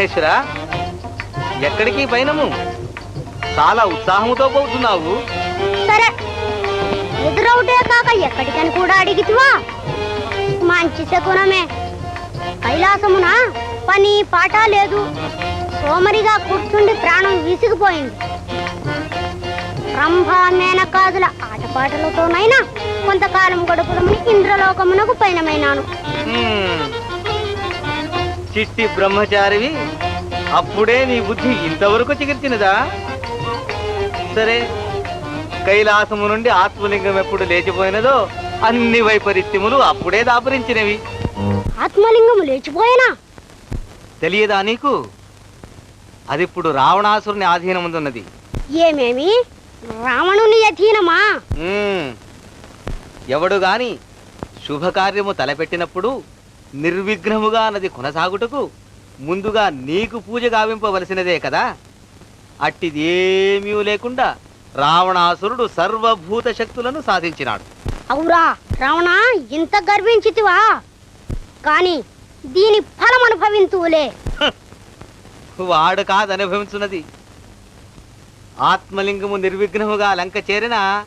విఘ్నేశ్వర ఎక్కడికి పైనము చాలా ఉత్సాహముతో పోతున్నావు. సరే ఎదురవుటే కాక ఎక్కడికని కూడా అడిగితివా? మంచి శకునమే. కైలాసమున? పని పాట లేదు. సోమరిగా కూర్చుండి ప్రాణం విసిగిపోయింది. రంభ మేనకాదుల ఆటపాటలతోనైనా కొంతకాలం గడుపుదమని ఇంద్రలోకమునకు పయనమైనాను. హ్మ్. చిట్టి బ్రహ్మచారివి. అప్పుడే నీ బుద్ధి ఇంతవరకు చిగిర్చినదా సరే కైలాసము నుండి ఆత్మలింగం ఎప్పుడు లేచిపోయినదో అన్ని వైపరీత్యములు అప్పుడే దాపురించినవి. ఆత్మలింగము లేచిపోయినా? తెలియదా నీకు? అదిప్పుడు రావణాసురుని ఆధీనముందున్నది. ఏమేమి? రావణుని అధీనమా. ఎవడు గాని శుభకార్యము తలపెట్టినప్పుడు నిర్విఘ్నముగా నది కొనసాగుటకు ముందుగా నీకు పూజ గావింపవలసినదే కదా. అట్టిది ఏమీ లేకుండా రావణాసురుడు సర్వభూత శక్తులను సాధించినాడు. అవురా రావణ ఇంత గర్వించితివా? కాని దీని ఫలం అనుభవింతువులే. వాడు కాదు అనుభవించున్నది. ఆత్మలింగము నిర్విఘ్నముగా లంక చేరిన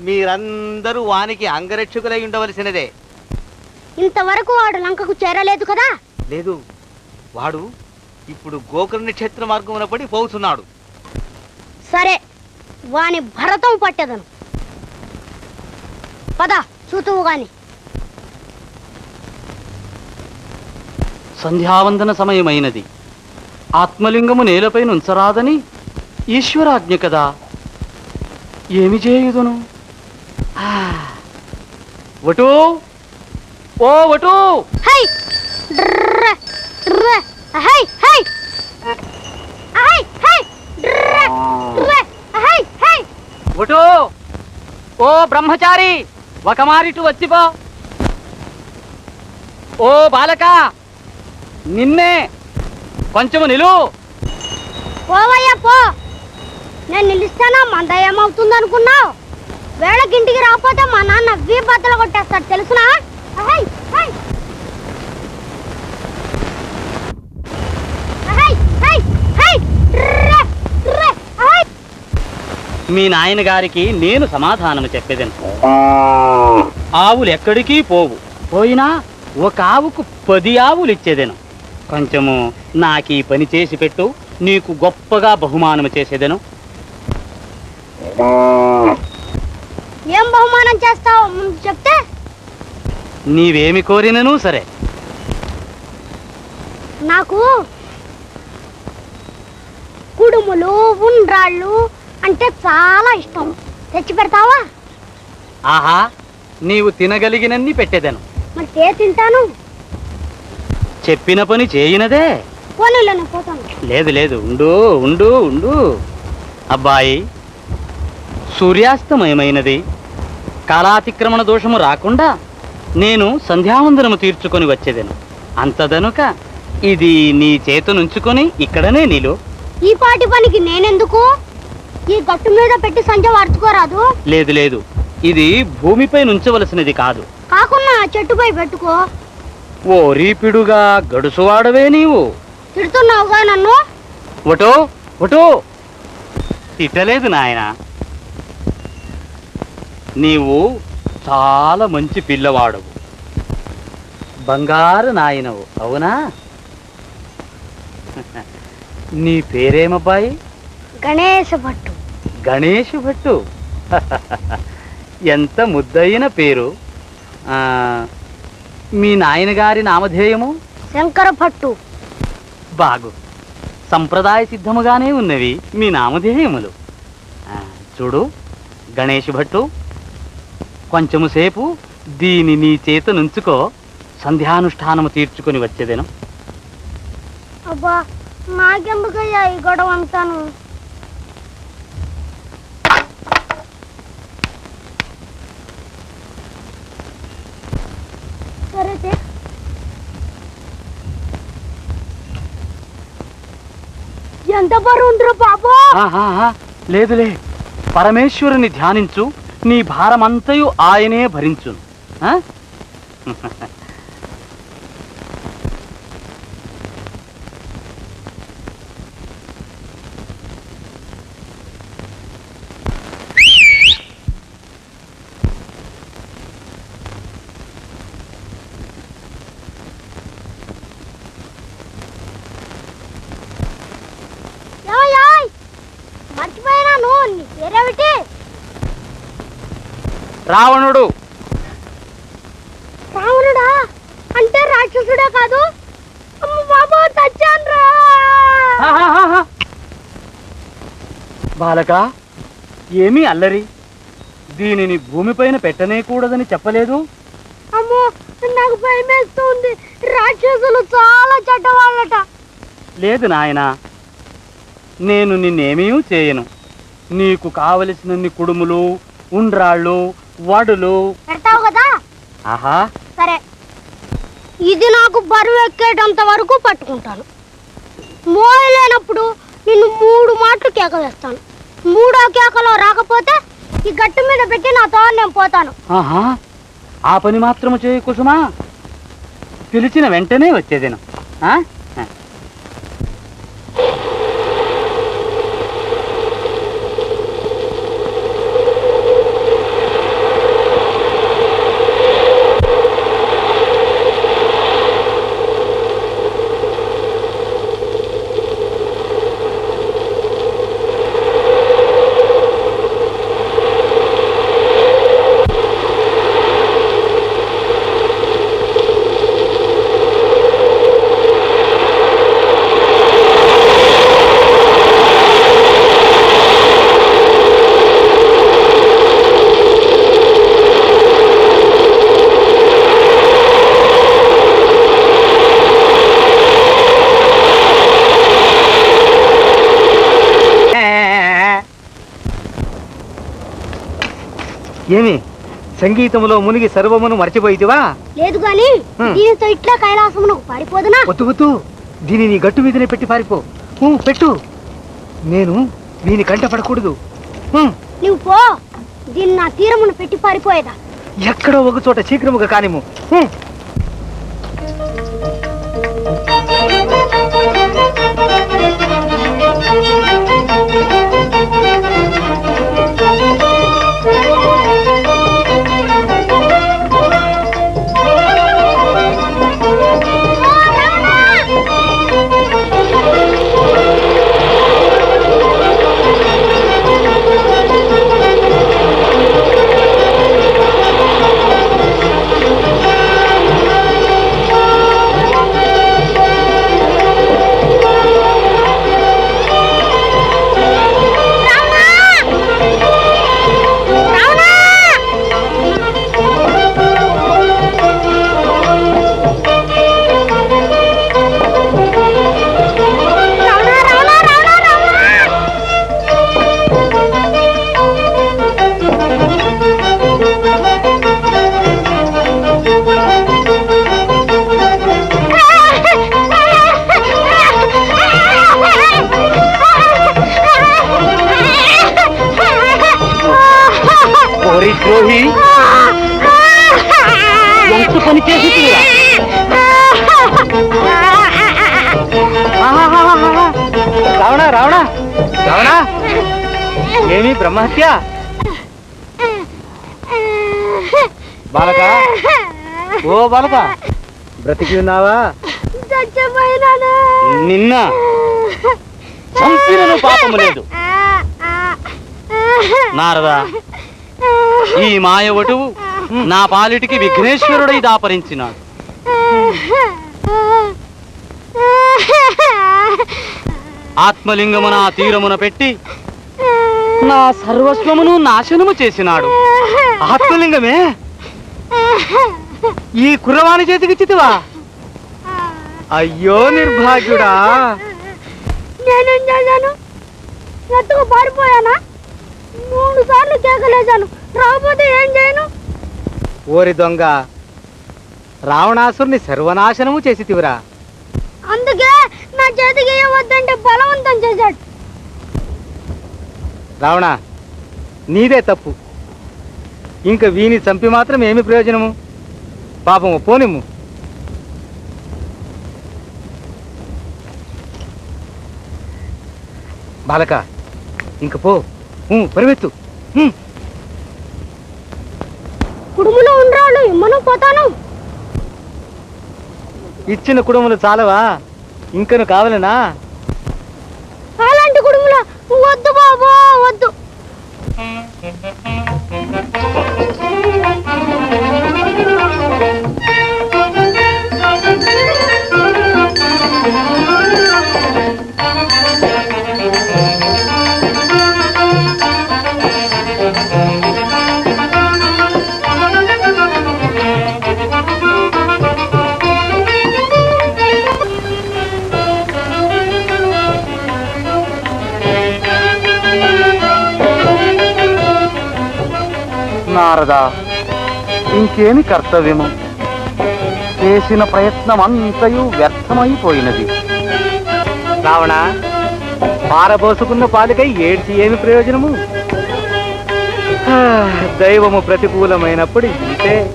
మీరందరూ వానికి అంగరక్షకులై ఉండవలసినదే. ఇంతవరకు వాడు లంకకు చేరలేదు కదా? లేదు. వాడు ఇప్పుడు గోకర్ణ క్షేత్ర మార్గమున పడి పోతున్నాడు. సరే. వాని భరతం పట్టెదను. పద చూతువు గాని. సంధ్యావందన సమయమైనది. ఆత్మలింగము నేలపై నుంచరాదని ఈశ్వరాజ్ఞ కదా. ఏమి చేయుదును? ఆ, వటూ ఓ వటూ హై. డ్ర డ్ర హై హై. హై హై. డ్ర డ్ర హై హై. వటూ ఓ బ్రహ్మచారి. ఒక మారిటు వచ్చిపో ఓ బాలక. నిన్నే కొంచెము నిలు. పోవయ్యా పో. నేను నిలుస్తానా? మంద ఏమవుతుంది అనుకున్నావు వేళకింటికి రాకపోతే మా నాన్న వీ బద్దలు కొట్టేస్తాడు తెలుసునా హై హై హై హై హై డ్ర డ్ర హై మీ నాయన గారికి నేను సమాధానము చెప్పేదను. ఆవులు ఎక్కడికి పోవు. పోయినా ఒక ఆవుకు పది ఆవులు ఇచ్చేదెను కొంచెము నాకు ఈ పని చేసి పెట్టు నీకు గొప్పగా బహుమానము చేసేదెను. ఏం బహుమానం చేస్తావు? ముందు చెప్తే. నీవేమి కోరినను సరే. నాకు కుడుములు ఉండ్రాళ్ళు అంటే చాలా ఇష్టం. తెచ్చి పెడతావా? ఆహా నీవు తినగలిగినన్ని పెట్టేదెను. మరి తే తింటాను? చెప్పిన పని చేయినదే. పోనీలోనే పోతాను. లేదు లేదు ఉండు ఉండు ఉండు. అబ్బాయి సూర్యాస్తమయమైనది. కాలాతిక్రమణ దోషము రాకుండా నేను సంధ్యావందనము తీర్చుకొని వచ్చేదను. అంతదనుక ఇది నీ చేతునుంచుకొని ఇక్కడనే నీలు. ఈ పాటి పనికి నేనెందుకు? ఈ గట్టు మీద పెట్టి సంజ వార్చుకోరాదు లేదు లేదు. ఇది భూమిపై నుంచవలసినది కాదు. కాకున్నా ఆ చెట్టుపై పెట్టుకో. ఓ రీపిడుగా గడుసువాడవే నీవు. తిడుతున్నావుగా నన్ను? ఒటో ఒటో. తిట్టలేదు నాయన. నీవు చాలా మంచి పిల్లవాడవు. బంగారు నాయనవు అవునా? నీ పేరేమబ్బాయి? గణేశ భట్టు. గణేష్ భట్టు. ఎంత ముద్దయిన పేరు. మీ నాయనగారి నామధేయము? శంకర భట్టు. బాగు. సంప్రదాయ సిద్ధముగానే ఉన్నవి మీ నామధేయములు. చూడు గణేష్ భట్టు కొంచెము సేపు దీని నీ చేత నుంచుకో. సంధ్యానుష్ఠానము తీర్చుకొని వచ్చేదేను. అబ్బా నాకెందుకయ్యా ఈ గొడవ అంతాను సరే తే. ఎంత బాబు. ఆహాహా, లేదులే. పరమేశ్వరుని ధ్యానించు నీ భారమంతయు ఆయనే భరించును. ఆ? రావణుడు. రావణుడా? అంటే రాక్షసుడే కాదు. బాలక ఏమీ అల్లరి. దీనిని భూమిపైన పెట్టనేకూడదని చెప్పలేదు. అమ్మో నాకు భయం వేస్తుంది రాక్షసులు చాలా చెడ్డవాళ్ళట. లేదు నాయనా నేను నిన్నేమీ చేయను. నీకు కావలసినన్ని కుడుములు ఉండ్రాళ్ళు వడులు. పెడతావు కదా? ఆహా. సరే. ఇది నాకు బరువు ఎక్కేటంత వరకు పట్టుకుంటాను. మోయలేనప్పుడు నిన్ను మూడు మాటలు కేక వేస్తాను. మూడో కేకలో రాకపోతే ఈ గట్టు మీద పెట్టి నా తో నేను పోతాను. ఆహా. ఆ పని మాత్రము చేయ కుసుమా? పిలిచిన వెంటనే వచ్చేదేను. ఆ? ఆ. ఏమి? సంగీతములో మునిగి సర్వమును మర్చిపోయితివా? లేదు గాని. దీనితో ఇట్లా కైలాసమునకు పారిపోదునా? వద్దు వద్దు. దీనిని గట్టు మీదనే పెట్టి పారిపో. ఊ, పెట్టు. నేను దీని కంట పడకూడదు. ఊ, నువ్వు పో. దీన్ని నా తీరమును పెట్టి పారిపోయేదా? ఎక్కడో ఒక చోట శీఘ్రముగా కానిము. ఊ. బ్రహ్మహత్య బాలక? ఓ బాలక. బ్రతికి ఉన్నావా? నిన్న. చంపినను పాపము లేదు. నారదా ఈ మాయవటువు నా పాలిటికి విఘ్నేశ్వరుడై దాపరించినాడు. ఆత్మలింగమున తీరమున పెట్టి నా సర్వస్వమును నాశనము చేసినాడు. ఆత్మలింగమే? ఈ కుర్రవాణి చేతికి చితివా అయ్యో నిర్భాగ్యుడా. నేనేం చేశాను? ఎత్తుకు పారిపోయానా? మూడు సార్లు కేకలేశాను. రాకపోతే ఏం చేయను? ఓరి దొంగ రావణాసురుని సర్వనాశనము చేసితివిరా. అందుకే నా చేతికి ఇవ్వద్దంటే బలవంతం చేశాడు. రావణ నీదే తప్పు. ఇంక వీని చంపి మాత్రం ఏమి ప్రయోజనము? పాపము పోనిమ్ము. బాలక ఇంక పో. ఊ. కుడుములో ఉండరాళ్ళు ఇమ్మను పోతాను. ఇచ్చిన కుటుంబములు చాలవా? ఇంకను కావాలనా? Thank you. కదా? ఇంకేమి కర్తవ్యము? చేసిన ప్రయత్నం అంతయు వ్యర్థమైపోయినది. రావణ పారబోసుకున్న పాలికై ఏడ్చి ఏమి ప్రయోజనము? దైవము ప్రతికూలమైనప్పుడు ఇంతే.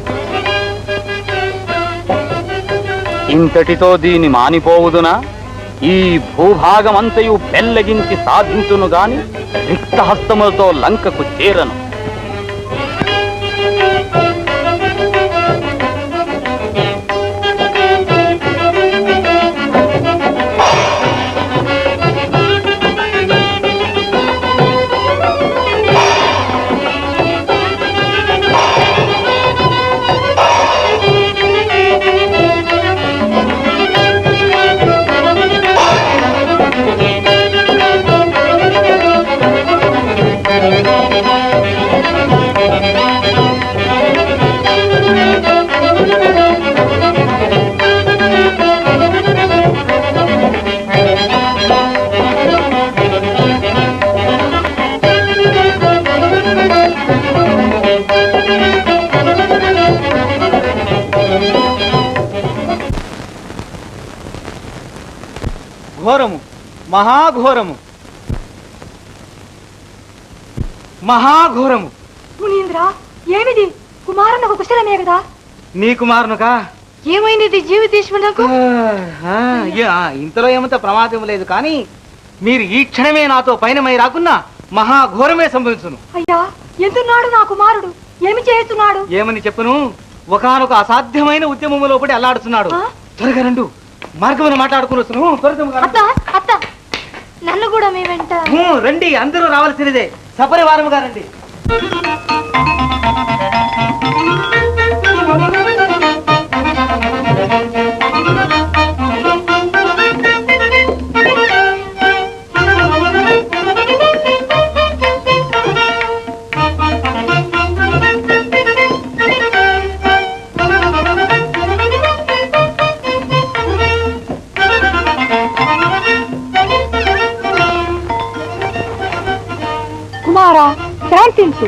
ఇంతటితో దీని మానిపోవుదునా? ఈ భూభాగమంతయు పెల్లగించి సాధించును గాని రిక్తహస్తములతో లంకకు చేరను. ఘోరము మహాఘోరము. మహాఘోరము. మునీంద్ర ఏమిది? కుమారునకు కుశలమే కదా? నీ కుమారునుకా? ఏమైంది జీవితీశ్వరునకు ఇంతలో ఏమంత ప్రమాదం లేదు కానీ మీరు ఈ క్షణమే నాతో పైనమై రాకున్నా మహాఘోరమే సంభవించును. అయ్యా ఎందున్నాడు నా కుమారుడు? ఏమి చేస్తున్నాడు? ఏమని చెప్పును? ఒకానొక అసాధ్యమైన ఉద్యమములో పడి అల్లాడుతున్నాడు? త్వరగా రండు. మార్గమును మాట్లాడుకుని వస్తున్నాను. అత్త అత్త. నన్ను కూడా మీ వెంట. రండి అందరూ రావాల్సినదే. సపరివారముగా రండి కుమారా శాంతించు.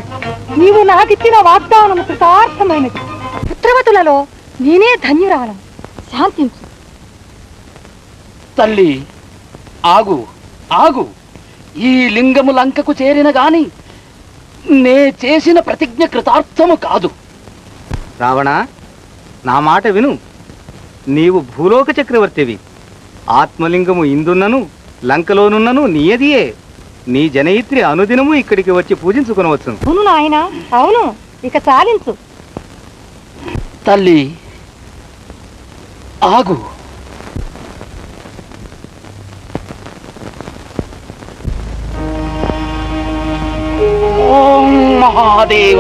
నీవు నాకిచ్చిన వాగ్దానము కృతార్థమైనది. పుత్రవతులలో నేనే ధన్యురాలను శాంతించు. తల్లి ఆగు ఆగు. ఈ లింగము లంకకు చేరిన గాని నే చేసిన ప్రతిజ్ఞ కృతార్థము కాదు. రావణ నా మాట విను. నీవు భూలోక చక్రవర్తివి. ఆత్మలింగము ఇందున్నను లంకలోనున్నను నీయదియే. నీ జనయిత్రి అనుదినము ఇక్కడికి వచ్చి పూజించుకునవచ్చును. అవును నాయన అవును. ఇక చాలించు. తల్లి ఆగు. ఓం మహాదేవ.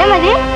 ఏమది?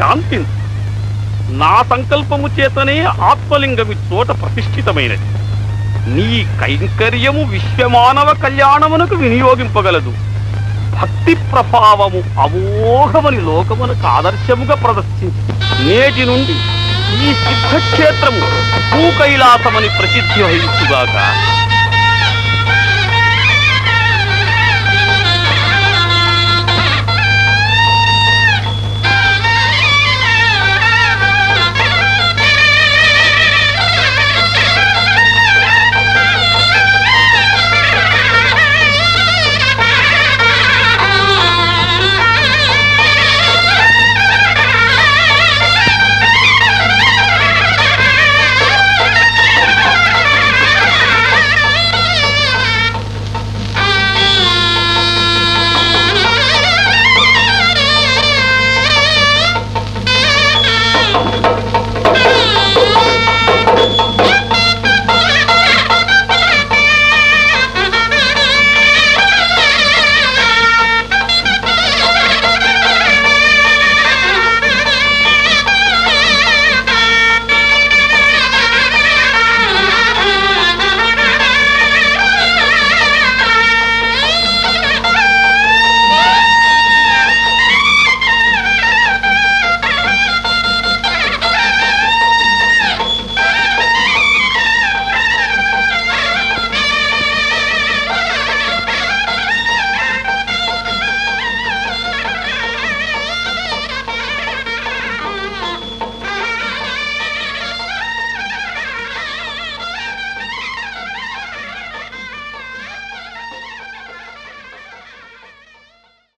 శాంతించు నా సంకల్పము చేతనే ఆత్మలింగమి చోట ప్రతిష్ఠితమైనది. నీ కైంకర్యము విశ్వమానవ కళ్యాణమునకు వినియోగింపగలదు. భక్తి ప్రభావము అమోఘమని లోకమునకు ఆదర్శముగా ప్రదర్శించి నేటి నుండి ఈ సిద్ధక్షేత్రము భూకైలాసమని ప్రసిద్ధి వహించుగాక.